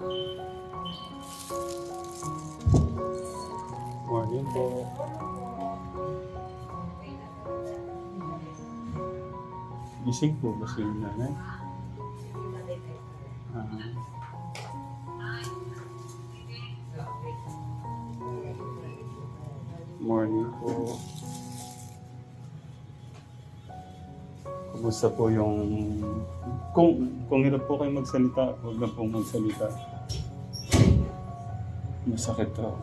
Morning po. Gising po ba si nanay? Ah. Morning po. Kumusta po yung... Kung, kung hirap po kayo magsalita, huwag na pong magsalita. Masakit daw.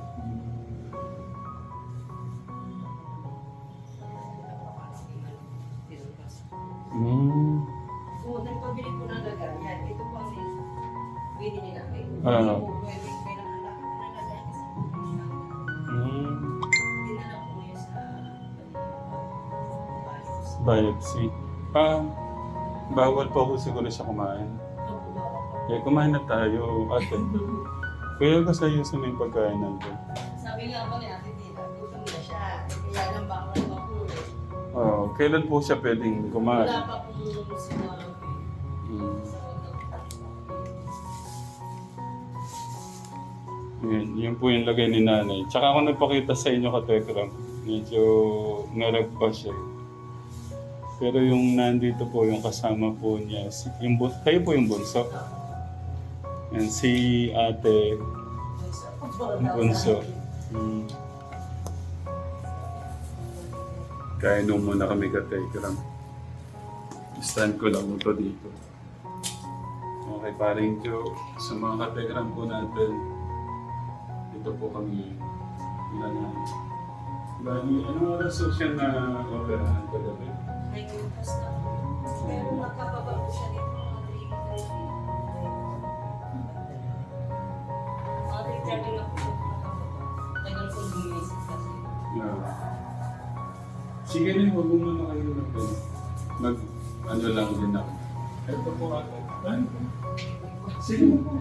Mm. Kung nagpabili po ng lagayan, ito po ang binili namin. Bios. Biopsy. Ah, bawal pa po siguro siya kumain. Po. Eh, kumain na tayo, ate. Kuya, kasi yung pagkain natin. Sabi nga po ni Ate Tita, gutom na siya. Kaya lang baka naman po eh. Oh, kailan po siya pwedeng kumain? Wala pa pong sinabi. Mm. So, Yun, yun po yung lagay ni nanay. Tsaka ako nagpakita sa inyo ka Tekram. Medyo narag pa siya. Pero yung nandito po, yung kasama po niya, si, yung, kayo po yung bunso. Yan, si ate, bunso. Mm. Kainom muna kami ka Tekram. Stand ko lang ito dito. Okay, paring Joe. Sa mga katekram po natin, dito po kami ilan na. Bali, ano oras na operahan kagabi? May kupas na. Sige na, huwag mo muna kayo mag mag ano lang din ako. Ito po. Ano po? Sige na po.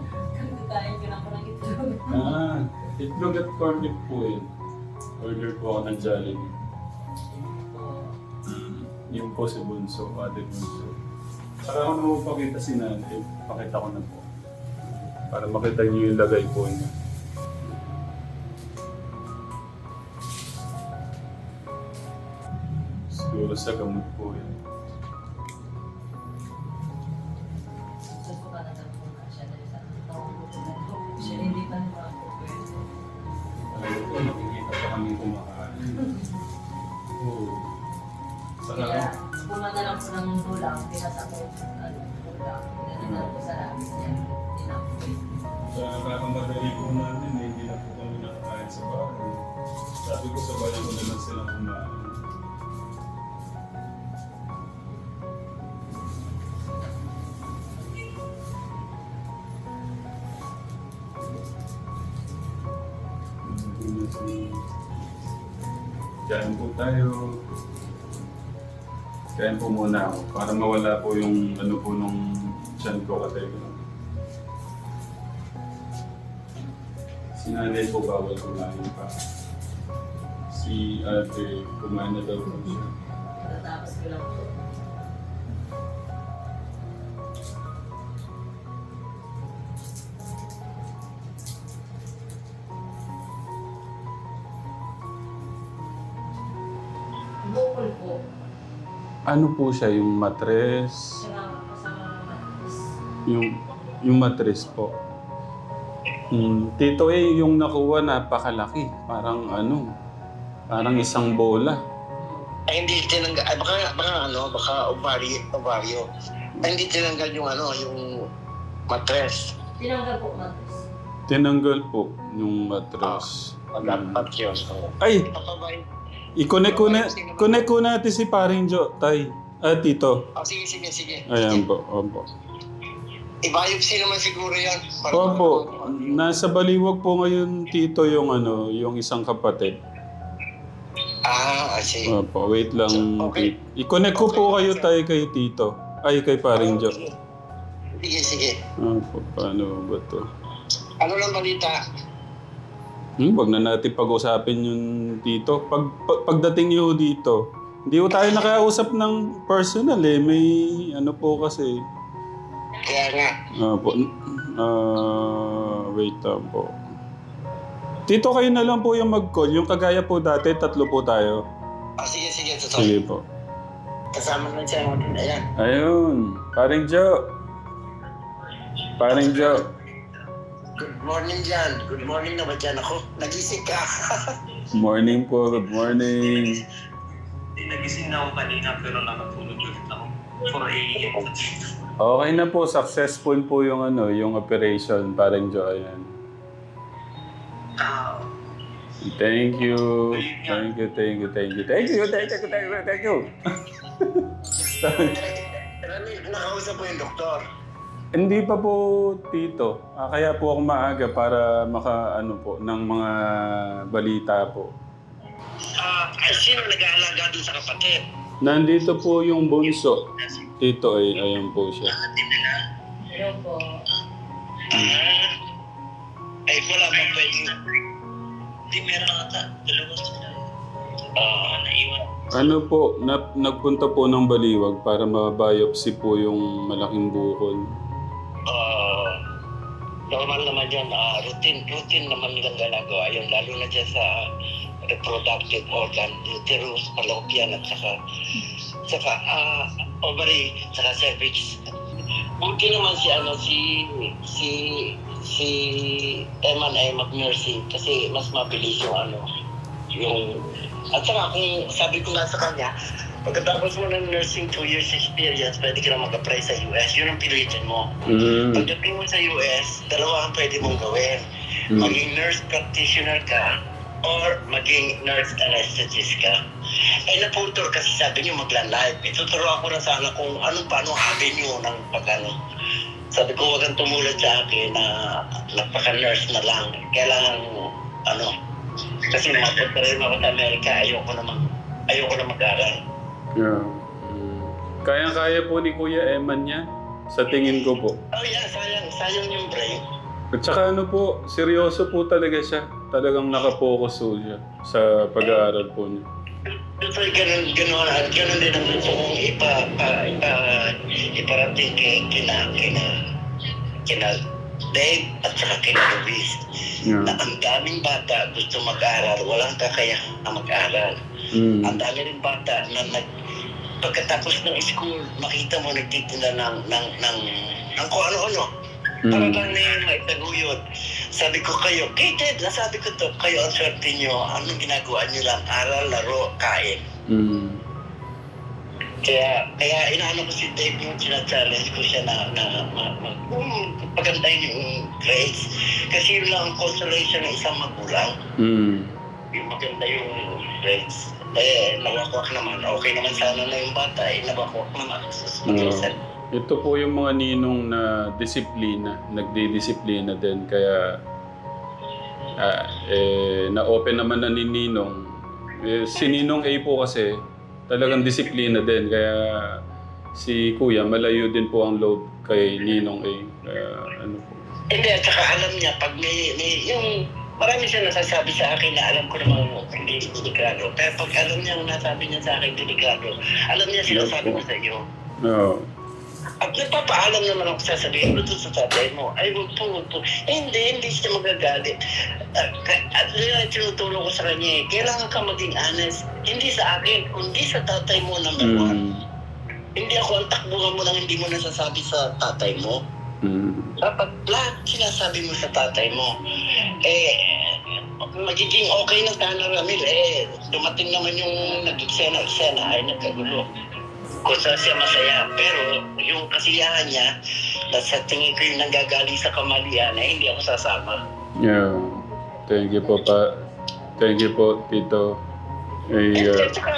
Kakain ka na po ng itlog. Ah, itlog at corn beef po yun. Order po ako ng Jollibee. Yung po si Bunso, ate Bunso. Saka ako na pakita si nanay, pakita ko na po. Para makita niyo yung lagay po niya. Siguro sa gamot po yun. Susukanan Kain po tayo. Kain po muna ako para mawala po yung ano po nung tiyan ko katay ko. Si nanay po bawal kumain pa. Si ate kumain na daw po siya. Tatapos ko lang po. Ano po siya, yung matres? Yung, yung matres po. Hmm, tito eh, yung nakuha napakalaki. Parang ano, parang isang bola. Ay, hindi tinanggal, ay baka, baka ano, baka ovaryo, ovaryo. Ay, hindi tinanggal yung ano, yung matres. Tinanggal po matis. Tinanggal po yung matres. Pag Hmm. dapat yun. Ay, papabay. I-connect ko na, connect ko natin si paring Jo, tay. Ah, tito. Oh, sige, sige, sige. Ayan po, opo. I-biopsy naman siguro yan. Para Opo, nasa baliwag po ngayon tito yung ano, yung isang kapatid. Ah, I see. Opo, wait lang. Okay. I-connect ko po kayo tayo kay tito. Ay, kay paring Jo. Sige, sige. Opo, paano ba to? Ano lang balita? Hmm, wag na natin pag-usapin yung tito. Pag, pag- pagdating niyo dito, hindi ko tayo nakausap ng personal eh. May ano po kasi. Kaya nga. Opo. Ah, wait lang po. Tito, kayo na lang po yung mag-call. Yung kagaya po dati, tatlo po tayo. Ah, sige, sige, totoo. Sige po. Kasama na siya. Ayan. Ayun. Paring Joe. Paring Joe. Good morning dyan. Good morning na ba dyan ako? Nagising ka. Morning po. Good morning. Nagising na ako kanina pero nakatulog ulit ako. 4 a.m. Okay na po. Successful po yung ano, yung operation. Paring Joe. Ayan. Ah, Thank you. Thank you, thank you, thank you. Thank you, thank you, thank you, thank you. Nakausap mo yung doktor. Hindi pa po, Tito. Ah, kaya po ako maaga para maka, ano po, ng mga balita po. Ah, ay, sino nag-aalaga dun sa kapatid? Nandito po yung bunso. Tito ay, ayan po siya. Hello po. Ah, ay, wala mo pa yung... Hindi, meron ata. Dalawa sila. Ah, naiwan. Ano po, na, nagpunta po ng baliwag para ma-biopsy po yung malaking bukol. Normal naman yan. Ah, routine, routine naman nilang ginagawa yun. Lalo na dyan sa reproductive organ, uterus, fallopian, at saka, saka ah, ovary, saka cervix. Buti naman si ano si si si Eman ay mag-nursing kasi mas mabilis yung ano yung at saka kung sabi ko nga sa kanya pagkatapos mo ng nursing 2 years experience pwede ka na mag-apply sa US yun ang pilitin mo Mm. pagdating mo sa US dalawa ang pwede mong gawin Mm. maging nurse practitioner ka or maging nurse anesthetist ka. Eh, naputol kasi sabi niyo magla-live. Ituturo ako na sana kung anong paano avenue ng pag-ano. Sabi ko, huwag kang tumulad sa akin na napaka-nurse na lang. Kailangan, ano, kasi mapunta rin ako sa Amerika, ayoko na mag, ayoko na mag-aral. Yeah. Mm. Kaya-kaya po ni Kuya Eman niya. Sa tingin ko po. Oh yeah, sayang, sayang yung brain. At saka ano po, seryoso po talaga siya. Talagang nakapokus po siya sa pag-aaral po niya. Ito ay ganun, ganun, at ganun din ang gusto kong ipa, pa, ipa, iparating kay, kina, kina, kina Dave at saka kina Luis. Na Yeah. ang daming bata gusto mag-aral, walang kakayahan na mag-aral. Mm. Ang dami rin bata na nag, pagkatapos ng school, makita mo nagtitinda ng, ng, ng, ng kung ano-ano. Para Mm. lang na yung maitaguyod. Sabi ko kayo, Kated, nasabi ko to, kayo ang swerte nyo, anong ginagawa nyo lang, aral, laro, kain. Mm. Kaya, kaya inaano ko si Dave yung challenge ko siya na, na, ma, ma, um, pagandahin yung grades. Kasi yun lang ang consolation ng isang magulang. Mm. Yung maganda yung grades. Eh, nawakwak naman. Okay naman sana na yung bata. Eh, nawakwak naman. Sus, mag-isip. Ito po yung mga ninong na disiplina, nagdidisiplina din. Kaya ah, eh, na-open naman na ni Ninong. Eh, si Ninong A po kasi talagang disiplina din. Kaya si Kuya malayo din po ang load kay Ninong A. Kaya ano po. Hindi, at saka alam niya, pag may, may yung marami siya nasasabi sa akin na alam ko naman hindi delikado. Pero pag alam niya ang nasabi niya sa akin delikado, alam niya sinasabi ko sa iyo. Oo. At nagpapaalam naman ako sasabihin mo doon sa tatay mo, ay wag po, wag po. Eh, hindi, hindi siya magagalit. At, at yun ang tinutulong ko sa kanya eh, kailangan ka maging honest. Hindi sa akin, kundi sa tatay mo number one. Mm. Hindi ako ang takbuhan mo lang hindi mo nasasabi sa tatay mo. Mm. Dapat lahat sinasabi mo sa tatay mo. Eh, magiging okay na sana Ramil. Eh, dumating naman yung nag-eksena-eksena ay nagkagulo. Kung saan siya masaya. Pero yung kasiyahan niya, na sa tingin ko yung nanggagaling sa kamalian, eh, hindi ako sasama. Yeah. Thank you po pa. Thank you po, Tito. Eh, Eh, uh, at saka,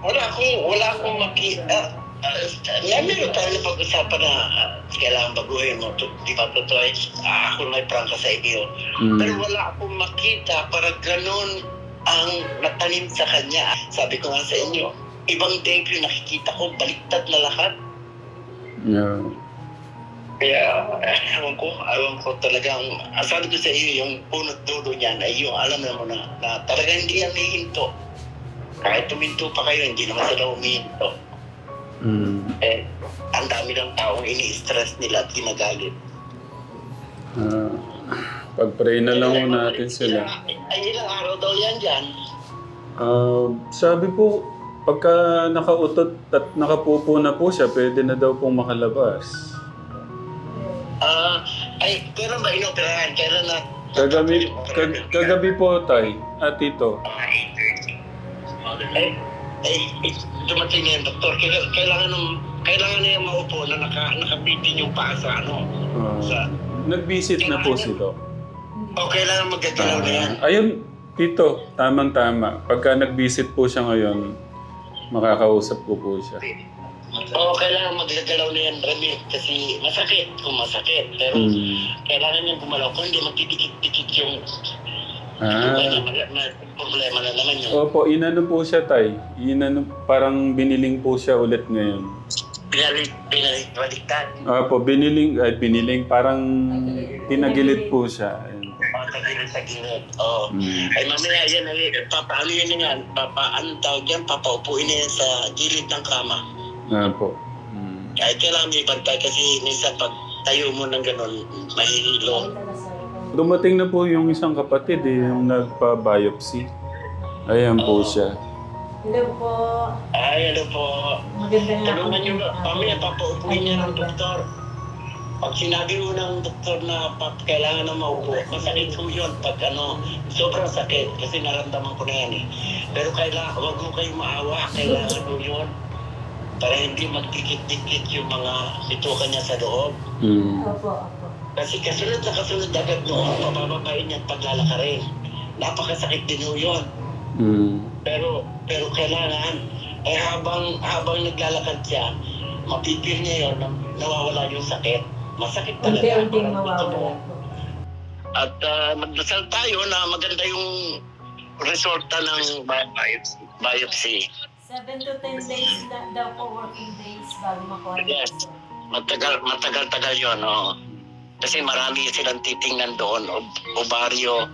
wala akong, wala akong makita. Uh, uh, tayo na pag-usapan na ah, kailangan baguhin mo. To, di ba totoo? ah, ako may prangka sa inyo. Pero mm. wala akong makita para ganun ang natanim sa kanya. Sabi ko nga sa inyo, ibang yung nakikita ko, baliktad na lahat. Yeah. Kaya, eh, ewan ko, ewan ko talagang, ang sabi ko sa iyo, yung punot dulo niyan ay yung alam mo na, na talagang hindi yan hihinto. Kahit tuminto pa kayo, hindi naman sila humihinto. Mm. Eh, ang dami ng taong ini-stress nila at ginagalit. Ah. Pag-pray na lang ho natin sila. Ay, ilang araw daw yan dyan. Ah, sabi po, pagka nakautot at nakapupo na po siya, pwede na daw pong makalabas. Ah, ay, kailan ba inoperahan? Kailan na? Kagabi, kag- kagabi po, tay. At ito. Ay, ay, ay, dumating na yung doktor. Kaila- Kailangan ng kailangan niya maupo na naka, nakabitin yung paa sa ano. Ah, Sa, nag-visit na po si Doc. o kailangan magagalaw na yan. Ah, ayun, Tito, tamang-tama. Pagka nag-visit po siya ngayon, makakausap ko po siya. Oo, kailangan magagalaw na yan, Remy. Kasi masakit kung masakit. Pero Hmm. kailangan niya gumalaw. Kung hindi, magdidikit-dikit yung Ah. yung ma- ma- problema na naman yun. Opo, inano po siya, tay. Inano, parang biniling po siya ulit ngayon. Pinalit, pinalit, baliktad. Opo, biniling, ay biniling, parang pinagilid po siya. Ayun po. O, tagilid sa gilid. Oo. Hmm. Ay mamaya yan, ay, papa, ano yun yan? Papa, ano tawag yan? Papaupuin na yan sa gilid ng kama. Opo. Hmm. Kahit kailangan may bantay kasi minsan pag tayo mo ng ganun, mahihilo. Dumating na po yung isang kapatid eh, yung nagpa-biopsy. Ayan po siya. Hello po. Ay, ano po. Magandang Tulungan nyo, mamaya papaupuin niya ng doktor. Pag sinabi mo ng doktor na pap, kailangan na maupo, masakit ko yun pag ano, sobrang sakit kasi naramdaman ko na yan eh. Pero kailangan, huwag mo kayong maawa, kailangan mo yun para hindi magdikit-dikit yung mga bitukan niya sa loob. Hmm. Opo, opo. Kasi kasunod na kasunod agad noon, pabababain niya at paglalakarin. Napakasakit din ho yun. Hmm. Pero pero kailangan eh habang habang naglalakad siya, mapipil niya yon na nawawala yung sakit. Masakit talaga. Unti-unting mawawala. At ah, magdasal tayo na maganda yung resulta ng bi- biopsy. biopsy. 7 to 10 days na, daw po working days bago makuha. Yes. Matagal matagal-tagal yon, oo. Kasi marami silang titingnan doon, ob- ovaryo,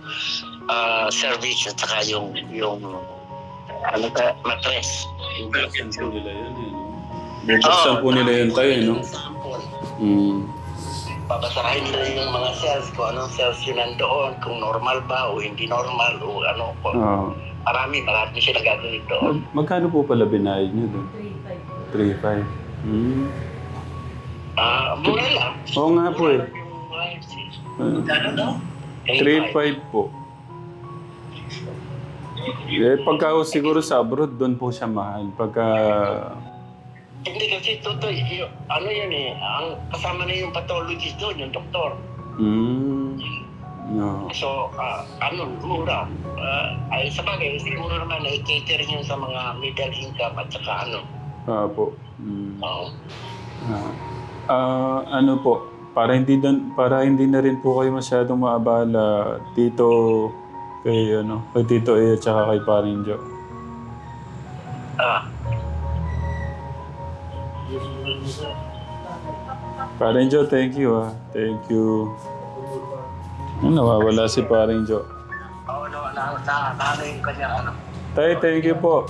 ah, cervix at saka yung yung ano ka, matres. Bubuksan po nila yun eh. no? Bubuksan po nila yun tayo, no? Sample. Hmm. babasahin nila yung mga cells, kung anong cells yun nandoon, kung normal ba o hindi normal o ano. Kung, Ah. marami, marami sila gagawin doon. Mag- magkano po pala binayad niyo doon? 3-5 po. 3-5. Hmm. Ah, mura lang. Oo nga po eh. Ano daw? 3-5 po. Eh, pagka ho siguro sa abroad, doon po siya mahal. Pagka... Hindi kasi totoo, y- ano yun eh, ang kasama na yung pathologist doon, yung doktor. Hmm. No. So, ah, ano, mura. Ah, ay, sa bagay, siguro naman na i-catering yun sa mga middle income at saka ano. Ah, po. Hmm. Oo. Ah, ah, ano po, para hindi dan, para hindi na rin po kayo masyadong maabala dito kay ano, kay Tito E at saka kay Paring Jo. Ah, Paring Jo, thank you ah. Thank you. Ano, nawawala si Paring Jo. oo, no, na, na, na, yung kanya, ano. Tay, thank you po.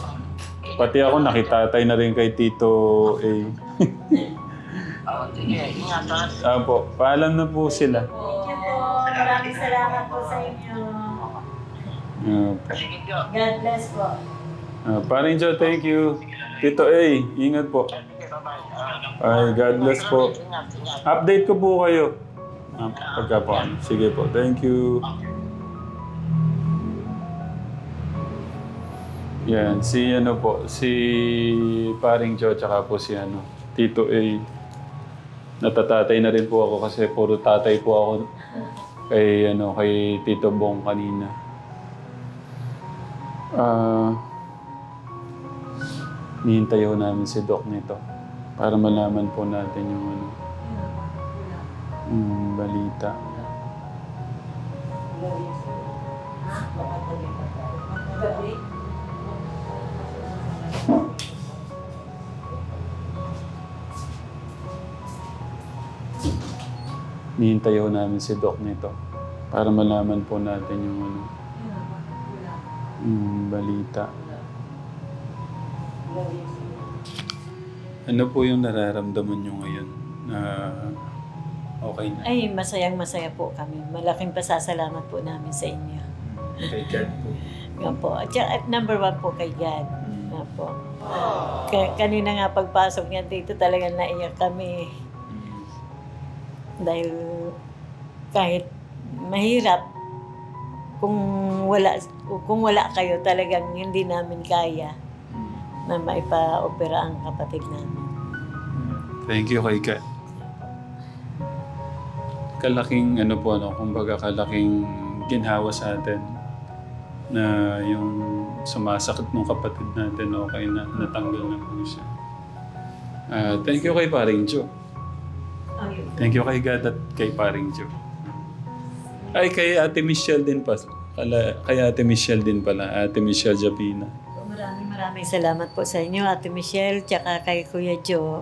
Pati ako nakitatay na rin kay Tito A. Ah, sige, ingat ha. Ah po, paalam na po sila. Thank you po. Maraming salamat po sa inyo. Ah, po. Sige, Jo. God bless po. Ah, Paring Jo, thank you. Tito A, ingat po. Sige, bye-bye. Ay, God bless po. Ingat, ingat. Update ko po kayo. Ah, pagka po. Sige po. Thank you. Yan, si ano po, si paring Joe tsaka po si ano, Tito A. Natatatay na rin po ako kasi puro tatay po ako kay ano, kay Tito Bong kanina. Ah, nihintay ho namin si Doc nito para malaman po natin yung ano, yung balita. Gabi. Nihintay ho namin si Doc nito para malaman po natin yung ano, yung balita. Ano po yung nararamdaman nyo ngayon? Na Okay na. Ay, masayang masaya po kami. Malaking pasasalamat po namin sa inyo. Kay God po. Nga po. At number one po kay God. Mm. Nga po. Ka- kanina nga pagpasok niya dito talagang naiyak kami. Dahil kahit mahirap, kung wala kung wala kayo talagang hindi namin kaya na maipa-opera ang kapatid namin. Thank you kay God. Kalaking ano po ano, kumbaga kalaking ginhawa sa atin na yung sumasakit ng kapatid natin okay na natanggal na po siya. Ah, thank you kay Paring Joe. Thank you kay God at kay Paring Joe. Ay, kay Ate Michelle din pa. Kala, kay Ate Michelle din pala. Ate Michelle Japina. Maraming maraming salamat po sa inyo, Ate Michelle, tsaka kay Kuya Joe.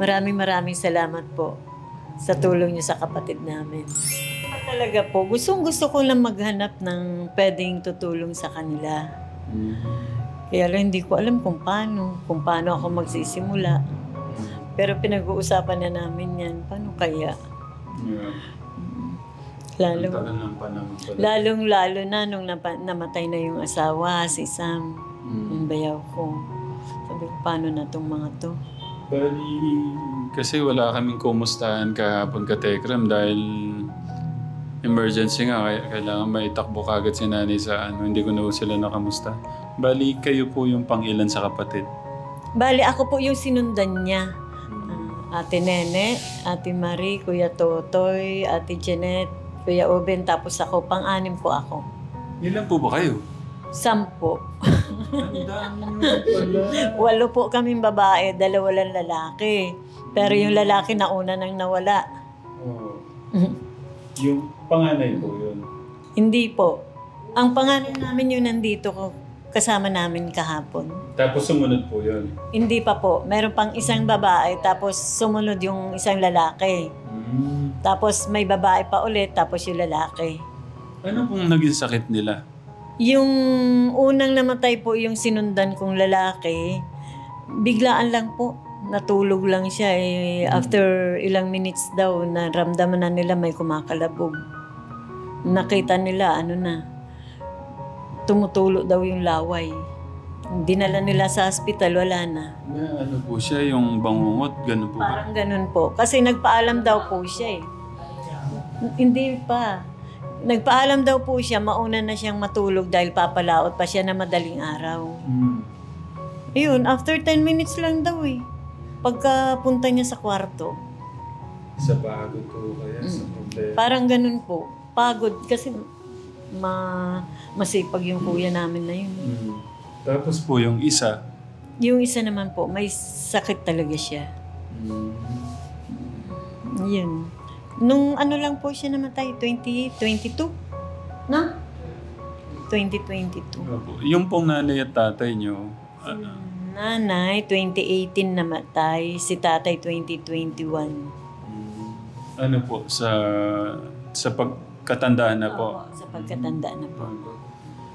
Maraming maraming salamat po sa tulong niyo sa kapatid namin. Talaga po, gustong gusto ko lang maghanap ng pwedeng tutulong sa kanila. Mm. Kaya lang hindi ko alam kung paano, kung paano ako magsisimula. Pero pinag-uusapan na namin yan, paano kaya? Yeah. Lalo, lalong lalo na nung napa- namatay na yung asawa, si Sam, Mm. yung bayaw ko. Sabi ko, paano na tong mga to? Bali, kasi wala kaming kumustahan kahapon ka Tekram dahil emergency nga, kaya kailangan may takbo kagad si nanay sa ano, hindi ko na sila nakamusta. Bali, kayo po yung pangilan sa kapatid. Bali, ako po yung sinundan niya. Ate Nene, Ate Marie, Kuya Totoy, Ate Janet, Kuya Oben, tapos ako, pang-anim po ako. Ilan po ba kayo? Sampo. Ang dami pala. Walo po kaming babae, dalawa lang lalaki. Pero yung lalaki nauna nang nawala. Oh. Yung panganay po yun. Hindi po. Ang pangalan namin yung nandito ko, kasama namin kahapon. Tapos sumunod po yun. Hindi pa po. Meron pang isang babae, tapos sumunod yung isang lalaki. Mm. Tapos may babae pa ulit, tapos yung lalaki. Ano pong naging sakit nila? Yung unang namatay po yung sinundan kong lalaki, biglaan lang po. Natulog lang siya eh. After ilang minutes daw, naramdaman na nila may kumakalabog. Nakita nila, ano na, tumutulo daw yung laway. Dinala nila sa hospital, wala na. Na ano po siya, yung bangungot, gano'n po ba? Parang ganun po. Kasi nagpaalam daw po siya eh. Hindi pa. Nagpaalam daw po siya, mauna na siyang matulog dahil papalaot pa siya na madaling araw. Mm. Ayun, after 10 minutes lang daw eh. Pagka punta niya sa kwarto, Sa bago to kaya sa problema. parang ganun po. Pagod kasi ma masipag yung kuya namin na yun. Mm. Tapos po yung isa, Yung isa naman po, may sakit talaga siya. mm. Yun. Nung ano lang po siya namatay, 2022? No? 2022. Opo. yung pong nanay at tatay nyo, ano, Nanay, 2018 namatay. Si tatay, 2021. mm, ano po, sa sa pagkatandaan na po. Opo, sa pagkatanda na po.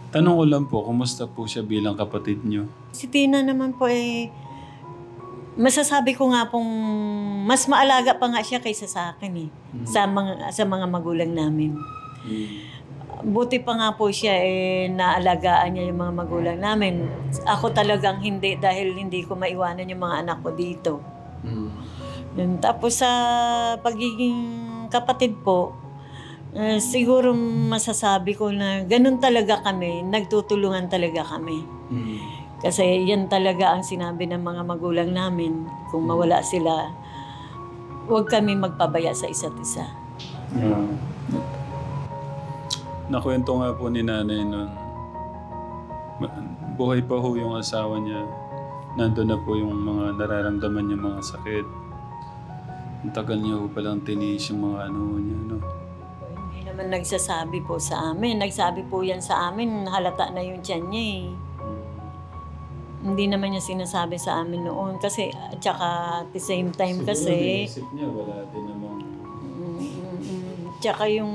Tanong ko lang po, kumusta po siya bilang kapatid nyo? Si Tina naman po eh, masasabi ko nga pong mas maalaga pa nga siya kaysa sa akin eh. Sa mga, sa mga magulang namin. Mm. Buti pa nga po siya eh, naalagaan niya yung mga magulang namin. Ako talagang hindi dahil hindi ko maiwanan yung mga anak ko dito. Mm. Yun. Tapos sa pagiging kapatid po, eh, siguro masasabi ko na ganun talaga kami, nagtutulungan talaga kami. Mm. Kasi yan talaga ang sinabi ng mga magulang namin. Kung mawala sila, huwag kami magpabaya sa isa't isa. Yeah. Nakwento nga po ni nanay ma- buhay pa ho yung asawa niya. Nandun na po yung mga nararamdaman niya mga sakit. Ang tagal niya ho palang tiniis yung mga ano niya, no? Naman nagsasabi po sa amin. Nagsabi po yan sa amin, halata na yung tiyan niya eh. Hindi naman niya sinasabi sa amin noon. Kasi, at saka at the same time kasi, Isip niya, wala din namang... Mm, mm, mm. Tsaka yung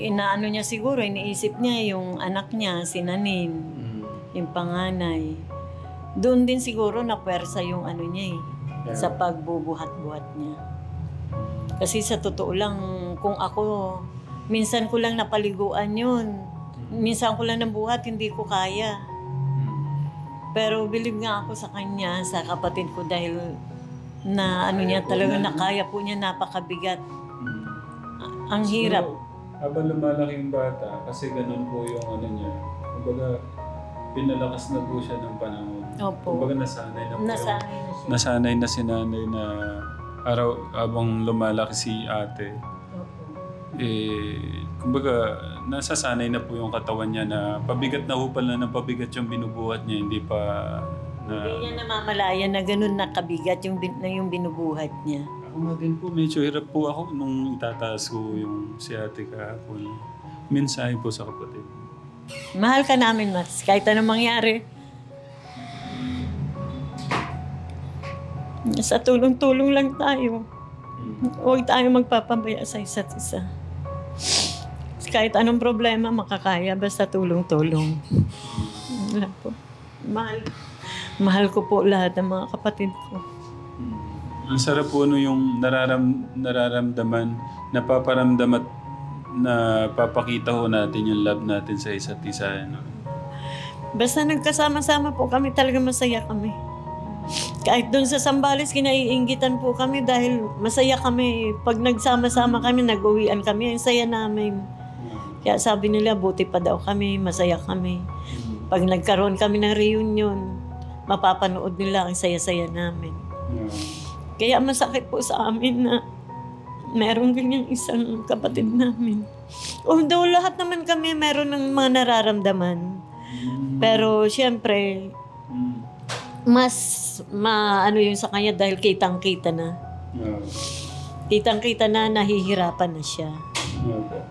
inaano niya siguro, iniisip niya yung anak niya, si Nanin, Mm. yung panganay. Doon din siguro na pwersa yung ano niya eh, sa pagbubuhat-buhat niya. Kasi sa totoo lang, kung ako, minsan ko lang napaliguan yun. Minsan ko lang nabuhat, hindi ko kaya. Pero believe nga ako sa kanya, sa kapatid ko dahil na ano niya talaga nakaya po niya napakabigat. Ang hirap. So, habang lumalaki yung bata, kasi ganun po yung ano niya, kumbaga, pinalakas na po siya ng panahon. Opo. Kumbaga nasanay na po. Nasanay na siya. nasanay na si nanay na araw habang lumalaki si ate. Eh, kumbaga, nasasanay na po yung katawan niya na pabigat na hupal na ng pabigat yung binubuhat niya, hindi pa na... Hindi niya namamalayan na ganun na kabigat yung, bin, na yung binubuhat niya. Ako nga din po, medyo hirap po ako nung itataas ko yung si ate kahapon. Mensahe po sa kapatid. Mahal ka namin, Mats. Kahit anong mangyari. Sa tulong-tulong lang tayo. Huwag tayo magpapabaya sa isa't isa. Kahit anong problema, makakaya. Basta tulong-tulong. Wala po. Mahal. Mahal ko po lahat ng mga kapatid ko. Ang sarap po no yung nararam, nararamdaman, napaparamdam at na papakita ho natin yung love natin sa isa't isa. No? Basta nagkasama-sama po kami, talaga masaya kami. Kahit doon sa Sambales, kinaiingitan po kami dahil masaya kami. Pag nagsama-sama kami, nag-uwian kami, ang saya namin. Kaya sabi nila, buti pa daw kami, masaya kami. Pag nagkaroon kami ng reunion, mapapanood nila ang saya-saya namin. Kaya masakit po sa amin na meron ganyan isang kapatid namin. Although lahat naman kami meron ng mga nararamdaman. Pero siyempre, Mm. mas maano yun sa kanya dahil kitang-kita na. Kitang-kita na nahihirapan na siya.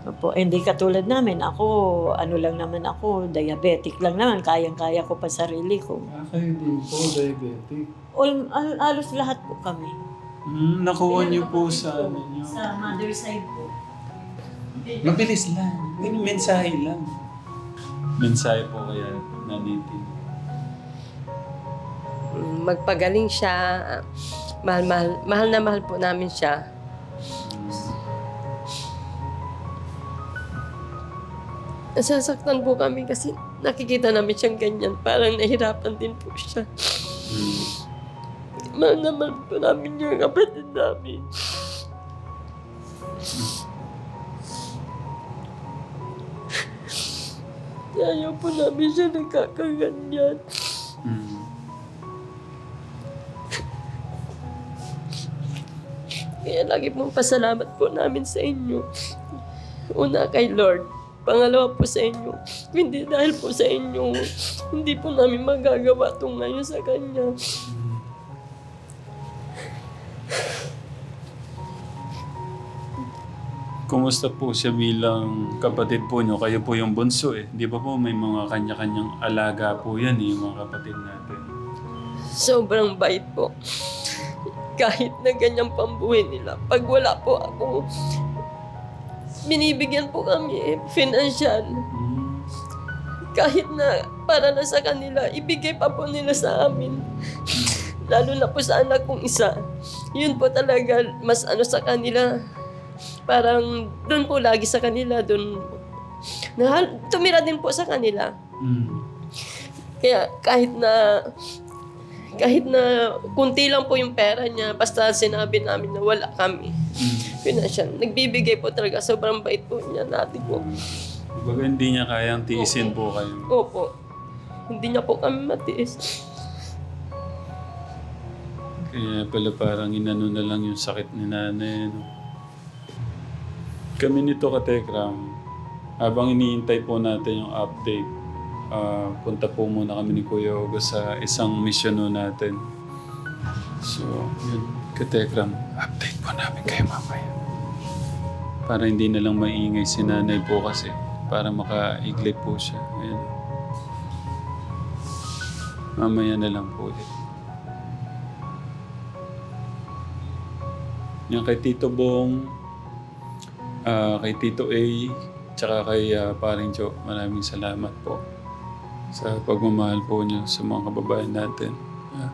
Opo, hindi katulad namin. Ako, ano lang naman ako, diabetic lang naman. Kayang-kaya ko pa sarili ko. Ah, kayo din po, diabetic. All, al- alos lahat po kami. Mm, nakuha niyo po sa ano niyo. Sa mother side po. Mabilis lang. Min- Mensahe lang. Mensahe po kaya naniti. magpagaling siya. Mahal, mahal, mahal na mahal po namin siya. Nasasaktan po kami kasi nakikita namin siyang ganyan. Parang nahirapan din po siya. Mm. Mahal na mahal po namin yung kapatid namin. Ayaw po namin siya nagkakaganyan. Mm. Kaya lagi pong pasalamat po namin sa inyo. Una kay Lord. Pangalawa po sa inyo. Hindi dahil po sa inyo, hindi po namin magagawa itong ngayon sa Kanya. Kumusta po siya bilang kapatid po niyo? Kayo po yung bunso eh. Di ba po may mga kanya-kanyang alaga po yan eh, yung mga kapatid natin. Sobrang bait po. Kahit na ganyang pambuhay nila. Pag wala po ako, binibigyan po kami financial. Kahit na para na sa kanila, ibigay pa po nila sa amin. Lalo na po sa anak kong isa. Yun po talaga, mas ano sa kanila. Parang doon po lagi sa kanila, doon. Nahal, tumira din po sa kanila. Mm. Kaya kahit na kahit na kunti lang po yung pera niya, basta sinabi namin na wala kami. Mm. Financial. Nagbibigay po talaga. Sobrang bait po niya natin po. Baga hindi niya kayang tiisin po kayo. Opo. Hindi niya po kami matiis. Kaya pala parang inano na lang yung sakit ni nanay. No? Kami nito ka Tekram, habang iniintay po natin yung update, ah, punta po muna kami ni Kuya Ogo sa isang mission no natin. So, yun. Katekram, update po namin kayo mamaya. Para hindi na lang maingay si nanay po kasi. Para makaiglip po siya. Ayan. Mamaya na lang po ulit. Yan kay Tito Bong, ah, kay Tito A, tsaka kay ah, Paring Jo, maraming salamat po sa pagmamahal po niyo sa mga kababayan natin. Ah,